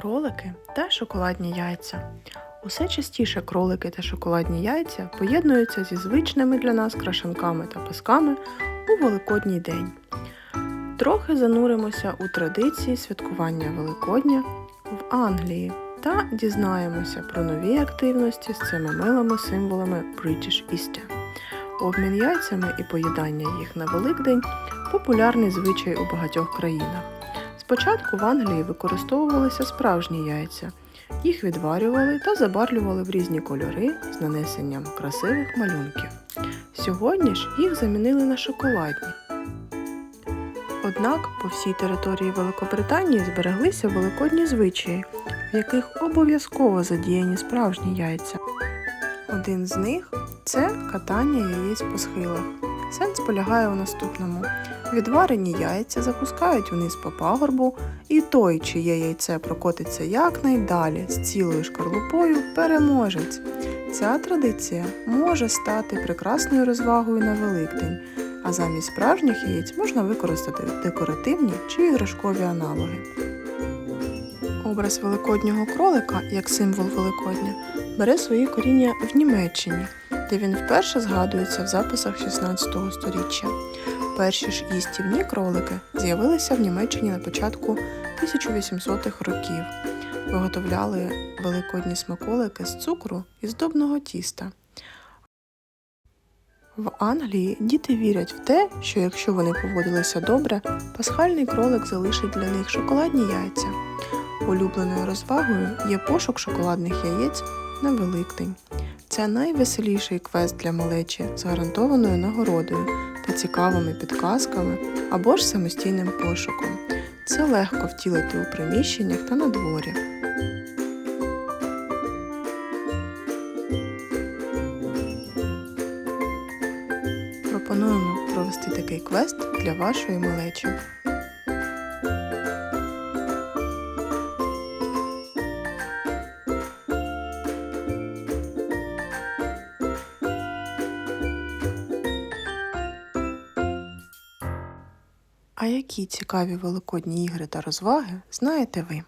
Кролики та шоколадні яйця. Усе частіше кролики та шоколадні яйця поєднуються зі звичними для нас крашанками та пасками у Великодній день. Трохи зануримося у традиції святкування Великодня в Англії та дізнаємося про нові активності з цими милими символами British Easter. Обмін яйцями і поїдання їх на Великдень популярний звичай у багатьох країнах. Спочатку в Англії використовувалися справжні яйця. Їх відварювали та забарвлювали в різні кольори з нанесенням красивих малюнків. Сьогодні ж їх замінили на шоколадні. Однак по всій території Великобританії збереглися великодні звичаї, в яких обов'язково задіяні справжні яйця. Один з них це катання яєць по схилах. Сенс полягає у наступному: відварені яйця запускають вниз по пагорбу, і той, чиє яйце прокотиться якнайдалі з цілою шкарлупою, переможець. Ця традиція може стати прекрасною розвагою на Великдень, а замість справжніх яєць можна використати декоративні чи іграшкові аналоги. Образ великоднього кролика як символ Великодня бере свої коріння в Німеччині, де він вперше згадується в записах 16 століття. Перші ж їстівні кролики з'явилися в Німеччині на початку 1800-х років. Виготовляли великодні смаколики з цукру і здобного тіста. В Англії діти вірять в те, що якщо вони поводилися добре, пасхальний кролик залишить для них шоколадні яйця. Улюбленою розвагою є пошук шоколадних яєць на Великдень. Це найвеселіший квест для малечі з гарантованою нагородою та цікавими підказками або ж самостійним пошуком. Це легко втілити у приміщеннях та на дворі. Пропонуємо провести такий квест для вашої малечі. А які цікаві великодні ігри та розваги знаєте ви?